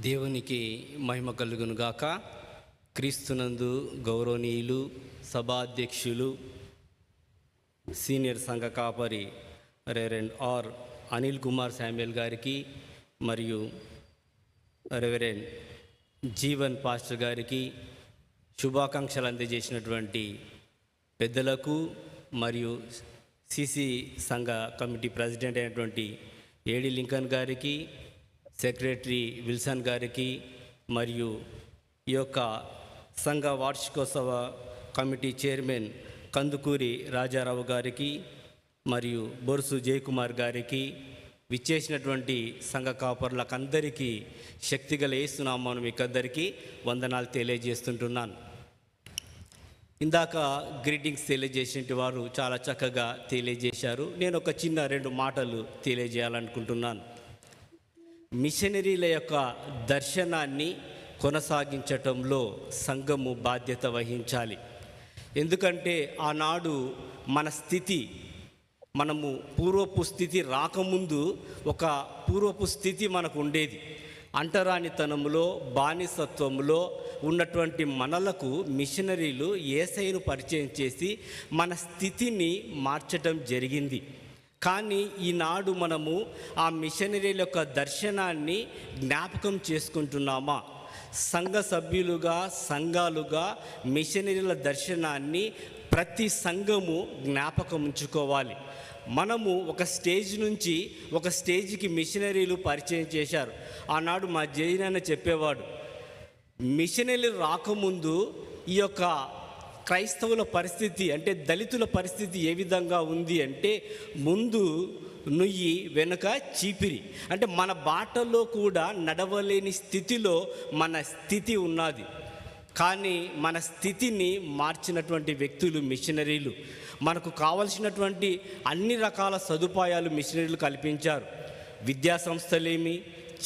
దేవునికి మహిమ కలుగును గాక. క్రీస్తునందు గౌరవనీయులు సభాధ్యక్షులు సీనియర్ సంఘ కాపరి reverend R Anil Kumar Samuel గారికి మరియు రెవరెండ్ జీవన్ పాస్టర్ గారికి శుభాకాంక్షలు అందజేసినటువంటి పెద్దలకు మరియు సిసి సంఘ కమిటీ ప్రెసిడెంట్ అయినటువంటి ఏడి లింకన్ గారికి సెక్రటరీ విల్సన్ గారికి మరియు ఈ యొక్క సంఘ వార్షికోత్సవ కమిటీ చైర్మన్ కందుకూరి రాజారావు గారికి మరియు బొరుసు జయకుమార్ గారికి విచ్చేసినటువంటి సంఘ కాపర్లకందరికీ శక్తిగల ఏస్తున్నామని మీకందరికీ వందనాలు తెలియజేస్తుంటున్నాను. ఇందాక గ్రీటింగ్స్ తెలియజేసిన వారు చాలా చక్కగా తెలియజేశారు. నేను ఒక చిన్న రెండు మాటలు తెలియజేయాలనుకుంటున్నాను. మిషనరీల యొక్క దర్శనాన్ని కొనసాగించటంలో సంఘము బాధ్యత వహించాలి. ఎందుకంటే ఆనాడు మన స్థితి మనము పూర్వపు స్థితి రాకముందు ఒక పూర్వపు స్థితి మనకు ఉండేది. అంటరానితనంలో బానిసత్వంలో ఉన్నటువంటి మనలకు మిషనరీలు ఏసైను పరిచయం చేసి మన స్థితిని మార్చటం జరిగింది. కానీ ఈనాడు మనము ఆ మిషనరీల యొక్క దర్శనాన్ని జ్ఞాపకం చేసుకుంటున్నామా? సంఘ సభ్యులుగా సంఘాలుగా మిషనరీల దర్శనాన్ని ప్రతి సంఘము జ్ఞాపకం ఉంచుకోవాలి. మనము ఒక స్టేజ్ నుంచి ఒక స్టేజ్కి మిషనరీలు పరిచయం చేశారు. ఆనాడు మా జైనన్న చెప్పేవాడు మిషనరీలు రాకముందు ఈ యొక్క క్రైస్తవుల పరిస్థితి అంటే దళితుల పరిస్థితి ఏ విధంగా ఉంది అంటే ముందు నుయ్యి వెనుక చీపిరి. అంటే మన బాటలో కూడా నడవలేని స్థితిలో మన స్థితి ఉన్నది. కానీ మన స్థితిని మార్చినటువంటి వ్యక్తులు మిషనరీలు. మనకు కావలసినటువంటి అన్ని రకాల సదుపాయాలు మిషనరీలు కల్పించారు. విద్యా సంస్థలేమి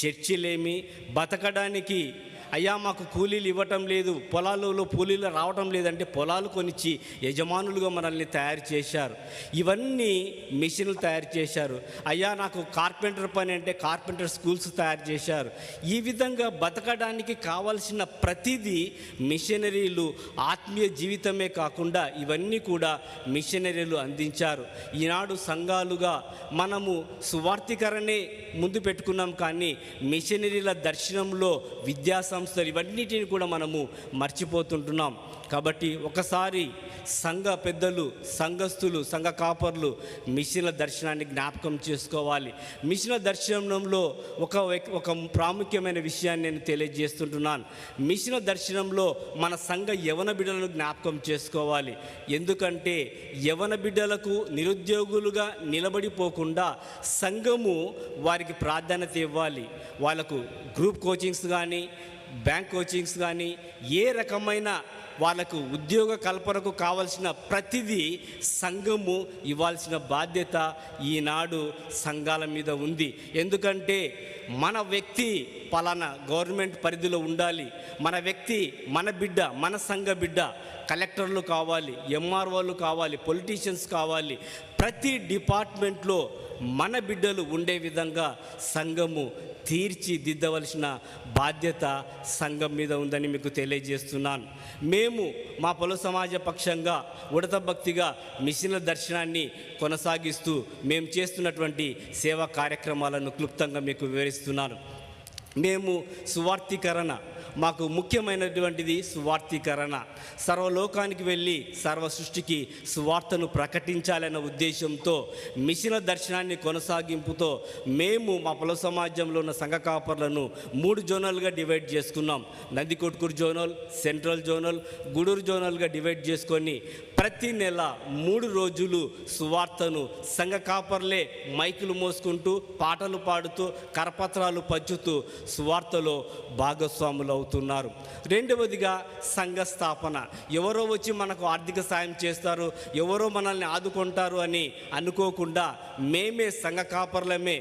చర్చిలేమి బతకడానికి అయ్యా మాకు కూలీలు ఇవ్వటం లేదు పొలాలలో కూలీలు రావటం లేదంటే పొలాలు కొనిచ్చి యజమానులుగా మనల్ని తయారు చేశారు. ఇవన్నీ మిషన్లు తయారు చేశారు. అయ్యా నాకు కార్పెంటర్ పని అంటే కార్పెంటర్ స్కూల్స్ తయారు చేశారు. ఈ విధంగా బతకడానికి కావలసిన ప్రతిదీ మిషనరీలు ఆత్మీయ జీవితమే కాకుండా ఇవన్నీ కూడా మిషనరీలు అందించారు. ఈనాడు సంఘాలుగా మనము సువార్థికరణే ముందు పెట్టుకున్నాం కానీ మిషనరీల దర్శనంలో విద్యాసం సంస్థలు ఇవన్నిటిని కూడా మనము మర్చిపోతుంటున్నాం. కాబట్టి ఒకసారి సంఘ పెద్దలు సంఘస్థులు సంఘ కాపర్లు మిషన్ల దర్శనాన్ని జ్ఞాపకం చేసుకోవాలి. మిషన్ల దర్శనంలో ఒక ఒక ప్రాముఖ్యమైన విషయాన్ని నేను తెలియజేస్తుంటున్నాను. మిషన్ల దర్శనంలో మన సంఘ యవన బిడ్డలను జ్ఞాపకం చేసుకోవాలి. ఎందుకంటే యవన బిడ్డలకు నిరుద్యోగులుగా నిలబడిపోకుండా సంఘము వారికి ప్రాధాన్యత ఇవ్వాలి. వాళ్ళకు గ్రూప్ కోచింగ్స్ కానీ బ్యాంక్ కోచింగ్స్ కానీ ఏ రకమైన వాళ్ళకు ఉద్యోగ కల్పనకు కావలసిన ప్రతిదీ సంఘము ఇవ్వాల్సిన బాధ్యత ఈనాడు సంఘాల మీద ఉంది. ఎందుకంటే మన వ్యక్తి పలానా గవర్నమెంట్ పరిధిలో ఉండాలి. మన వ్యక్తి మన బిడ్డ మన సంఘ బిడ్డ కలెక్టర్లు కావాలి ఎంఆర్ఓలు కావాలి పొలిటీషియన్స్ కావాలి. ప్రతి డిపార్ట్మెంట్లో మన బిడ్డలు ఉండే విధంగా సంఘము తీర్చిదిద్దవలసిన బాధ్యత సంఘం మీద ఉందని మీకు తెలియజేస్తున్నాను. మేము మా పొల సమాజ పక్షంగా ఉడత భక్తిగా మిషన్ల దర్శనాన్ని కొనసాగిస్తూ మేము చేస్తున్నటువంటి సేవా కార్యక్రమాలను క్లుప్తంగా మీకు వివరిస్తున్నాను. మేము సువార్థీకరణ మాకు ముఖ్యమైనటువంటిది స్వార్థీకరణ. సర్వలోకానికి వెళ్ళి సర్వ సృష్టికి సువార్తను ప్రకటించాలన్న ఉద్దేశంతో మిషన్ దర్శనాన్ని కొనసాగింపుతో మేము మా పొల సమాజంలో ఉన్న సంఘ కాపర్లను మూడు జోనల్గా డివైడ్ చేసుకున్నాం. Nandikotkur zonal central zonal Gudur జోనల్గా divide చేసుకొని ప్రతి నెల మూడు రోజులు సువార్తను సంఘ కాపర్లే మైకులు మోసుకుంటూ పాటలు పాడుతూ కరపత్రాలు పంచుతూ సువార్తలో భాగస్వాములు అవుతున్నారు. రెండవదిగా సంఘ స్థాపన ఎవరో వచ్చి మనకు ఆర్థిక సాయం చేస్తారు ఎవరో మనల్ని ఆదుకుంటారు అని అనుకోకుండా మేమే సంఘ కాపర్లమే.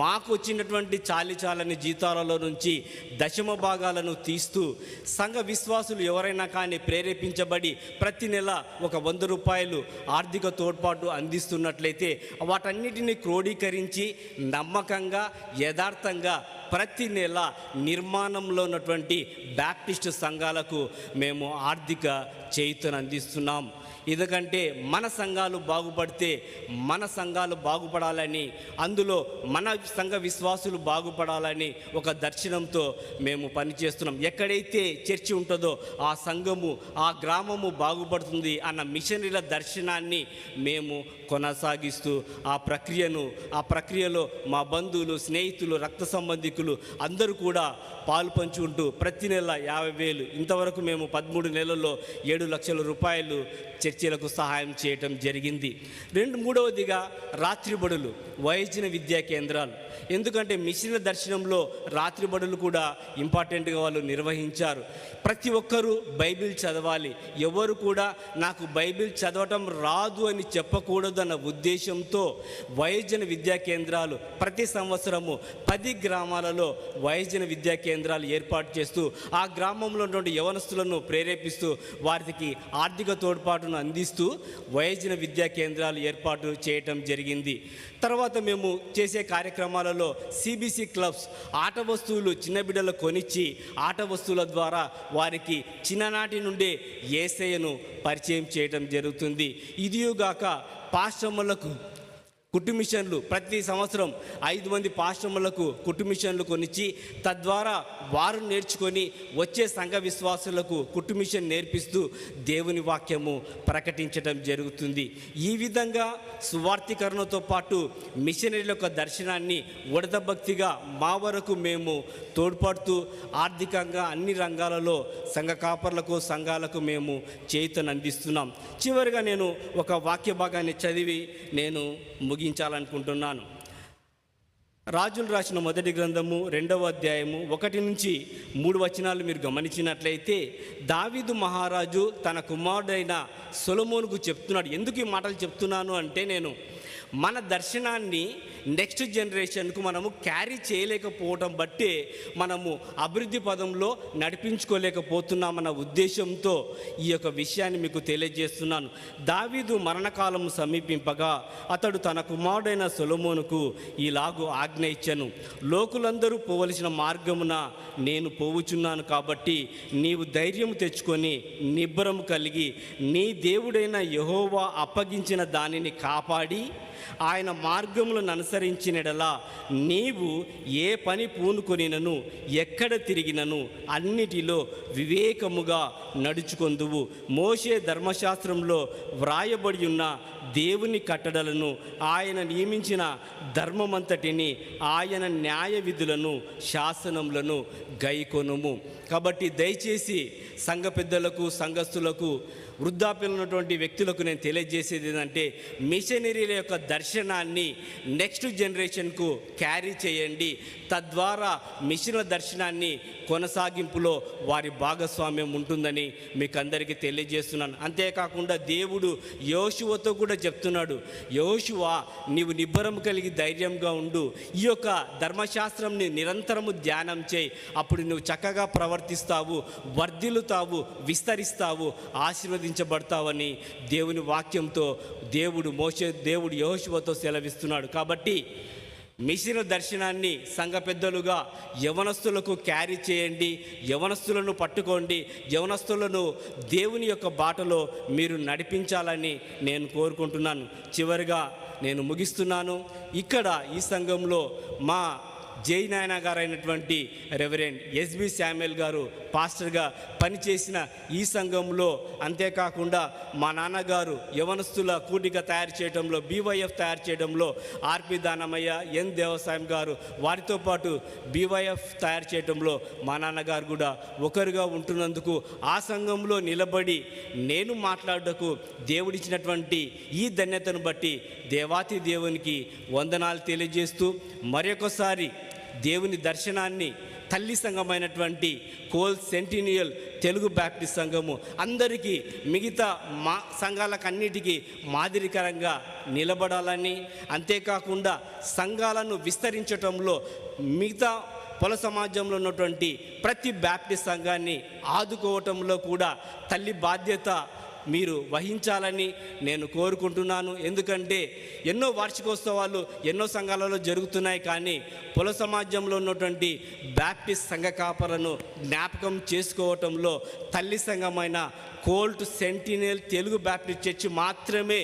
మాకు వచ్చినటువంటి చాలి చాలని జీతాలలో నుంచి దశమ భాగాలను తీస్తూ సంఘ విశ్వాసులు ఎవరైనా కానీ ప్రేరేపించబడి ప్రతి నెల ఒక వంద రూపాయలు ఆర్థిక తోడ్పాటు అందిస్తున్నట్లయితే వాటన్నిటిని క్రోడీకరించి నమ్మకంగా యథార్థంగా ప్రతి నెల నిర్మాణంలో ఉన్నటువంటి బ్యాప్టిస్ట్ సంఘాలకు మేము ఆర్థిక చేయుతను అందిస్తున్నాం. ఎందుకంటే మన సంఘాలు బాగుపడితే మన సంఘాలు బాగుపడాలని అందులో మన సంఘ విశ్వాసులు బాగుపడాలని ఒక దర్శనంతో మేము పనిచేస్తున్నాం. ఎక్కడైతే చర్చి ఉంటుందో ఆ సంఘము ఆ గ్రామము బాగుపడుతుంది అన్న మిషనరీల దర్శనాన్ని మేము కొనసాగిస్తూ ఆ ప్రక్రియను ఆ ప్రక్రియలో మా బంధువులు స్నేహితులు రక్త సంబంధికులు అందరూ కూడా పాలు పంచుకుంటూ ప్రతి నెల యాభై వేలు ఇంతవరకు మేము పదమూడు నెలల్లో ఏడు లక్షల రూపాయలు చర్చిలకు సహాయం చేయటం జరిగింది. రెండు మూడవదిగా రాత్రి బడులు వయోజన విద్యా కేంద్రాలు. ఎందుకంటే మిషన్ దర్శనంలో రాత్రి బడులు కూడా ఇంపార్టెంట్గా వాళ్ళు నిర్వహించారు. ప్రతి ఒక్కరూ బైబిల్ చదవాలి. ఎవరు కూడా నాకు బైబిల్ చదవటం రాదు అని చెప్పకూడదు అన్న ఉద్దేశంతో వయోజన విద్యా కేంద్రాలు ప్రతి సంవత్సరము పది గ్రామాలలో వయోజన విద్యా కేంద్రాలు ఏర్పాటు చేస్తూ ఆ గ్రామంలో ఉన్నటువంటి యవనస్తులను ప్రేరేపిస్తూ వారికి ఆర్థిక తోడ్పాటును అందిస్తూ వయోజన విద్యా కేంద్రాలు ఏర్పాటు చేయటం జరిగింది. తర్వాత మేము చేసే కార్యక్రమాలలో సిబిసి క్లబ్స్ ఆట వస్తువులు చిన్న బిడ్డలు కొనిచ్చి ఆట వస్తువుల ద్వారా వారికి చిన్ననాటి నుండే ఏసయ్యను పరిచయం చేయటం జరుగుతుంది. ఇదియుగాక పాశ్రమలకు కుటుంబిషన్లు ప్రతి సంవత్సరం ఐదు మంది పాశ్రములకు కుటుంబిషన్లు కొనిచ్చి తద్వారా వారు నేర్చుకొని వచ్చే సంఘ విశ్వాసులకు కుటుంబిషన్ నేర్పిస్తూ దేవుని వాక్యము ప్రకటించడం జరుగుతుంది. ఈ విధంగా సువార్థీకరణతో పాటు మిషనరీల యొక్క దర్శనాన్ని ఉడతభక్తిగా మా వరకు మేము తోడ్పడుతూ ఆర్థికంగా అన్ని రంగాలలో సంఘ కాపర్లకు సంఘాలకు మేము చేతను అందిస్తున్నాం చివరిగా నేను ఒక వాక్య భాగాన్ని చదివి నేను ముగించాలనుకుంటున్నాను రాజులు రాసిన మొదటి గ్రంథము రెండవ అధ్యాయము ఒకటి నుంచి మూడు వచనాలు మీరు గమనించినట్లయితే దావీదు మహారాజు తన కుమారుడైన సొలమోనుకు చెప్తున్నాడు. ఎందుకు ఈ మాటలు చెప్తున్నాను అంటే నేను మన దర్శనాన్ని నెక్స్ట్ జనరేషన్కు మనము క్యారీ చేయలేకపోవటం బట్టే మనము అభివృద్ధి పదంలో నడిపించుకోలేకపోతున్నామన్న ఉద్దేశంతో ఈ యొక్క విషయాన్ని మీకు తెలియజేస్తున్నాను. దావీదు మరణకాలం సమీపింపగా అతడు తన కుమారుడైన సొలమోనుకు ఈలాగు ఆజ్ఞ ఇచ్చాను లోకులందరూ పోవలసిన మార్గమున నేను పోవుచున్నాను కాబట్టి నీవు ధైర్యం తెచ్చుకొని నిబ్బరం కలిగి నీ దేవుడైన యహోవా అప్పగించిన దానిని కాపాడి ఆయన మార్గములను అనుసరించినడలా నీవు ఏ పని పూనుకొనినను ఎక్కడ తిరిగినను అన్నిటిలో వివేకముగా నడుచుకొందువు. మోషే ధర్మశాస్త్రంలో వ్రాయబడి ఉన్న దేవుని కట్టడలను ఆయన నియమించిన ధర్మమంతటిని ఆయన న్యాయ విధులను శాసనములను గైకొనుము. కాబట్టి దయచేసి సంఘ పెద్దలకు సంఘస్థులకు వృద్ధాప్యంలో ఉన్నటువంటి వ్యక్తులకు నేను తెలియజేసేది ఏంటంటే మిషనరీల యొక్క దర్శనాన్ని నెక్స్ట్ జనరేషన్కు క్యారీ చేయండి. తద్వారా మిషన్ల దర్శనాన్ని కొనసాగింపులో వారి భాగస్వామ్యం ఉంటుందని మీకు అందరికీ తెలియజేస్తున్నాను. అంతేకాకుండా దేవుడు యోశువతో కూడా చెప్తున్నాడు యోశువ నీవు నిబ్బరం కలిగి ధైర్యంగా ఉండు. ఈ యొక్క ధర్మశాస్త్రంని నిరంతరము ధ్యానం చేయి. అప్పుడు నువ్వు చక్కగా ప్రవర్తిస్తావు వర్ధిల్లుతావు విస్తరిస్తావు ఆశీర్వదించబడతావని దేవుని వాక్యంతో దేవుడు మోసే దేవుడు యోశువతో సెలవిస్తున్నాడు. కాబట్టి మిషన్ దర్శనాన్ని సంఘ పెద్దలుగా యవనస్తులకు క్యారీ చేయండి యవనస్తులను పట్టుకోండి యవనస్తులను దేవుని యొక్క బాటలో మీరు నడిపించాలని నేను కోరుకుంటున్నాను. చివరిగా నేను ముగిస్తున్నాను. ఇక్కడ ఈ సంఘంలో మా జై నాయన గారైనటువంటి రెవరెండ్ ఎస్బి శామ్యుల్ గారు పాస్టర్గా పనిచేసిన ఈ సంఘంలో అంతేకాకుండా మా నాన్నగారు యవనస్తుల కూడిక తయారు చేయడంలో బీవైఎఫ్ తయారు చేయడంలో ఆర్పి దానమయ్య ఎన్ దేవసాయం గారు వారితో పాటు బీవైఎఫ్ తయారు చేయడంలో మా నాన్నగారు కూడా ఒకరుగా ఉంటున్నందుకు ఆ సంఘంలో నిలబడి నేను మాట్లాడటకు దేవుడిచ్చినటువంటి ఈ ధన్యతను బట్టి దేవాతి దేవునికి వందనాలు తెలియజేస్తూ మరొకసారి దేవుని దర్శనాన్ని తల్లి సంఘమైనటువంటి కోల్ సెంటినియల్ తెలుగు బ్యాప్టిస్ట్ సంఘము అందరికీ మిగతా మా సంఘాలకన్నిటికీ మాదిరికరంగా నిలబడాలని అంతేకాకుండా సంఘాలను విస్తరించటంలో మిగతా పొల సమాజంలో ఉన్నటువంటి ప్రతి బ్యాప్టిస్ట్ సంఘాన్ని ఆదుకోవటంలో కూడా తల్లి బాధ్యత మీరు వహించాలని నేను కోరుకుంటున్నాను. ఎందుకంటే ఎన్నో వార్షికోత్సవాలు ఎన్నో సంఘాలలో జరుగుతున్నాయి కానీ కుల సమాజంలో ఉన్నటువంటి బ్యాప్టిస్ట్ సంఘ కాపరను జ్ఞాపకం చేసుకోవటంలో తల్లి సంఘమైన కోల్ట్ సెంటినల్ తెలుగు బ్యాప్టిస్ట్ చర్చి మాత్రమే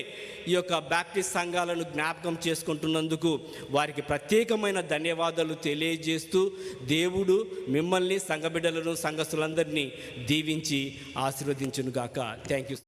ఈ యొక్క బ్యాప్టిస్ట్ సంఘాలను జ్ఞాపకం చేసుకుంటున్నందుకు వారికి ప్రత్యేకమైన ధన్యవాదాలు తెలియజేస్తూ దేవుడు మిమ్మల్ని సంఘ బిడ్డలను సంఘస్థులందరినీ దీవించి ఆశీర్వదించునుగాక. Thank you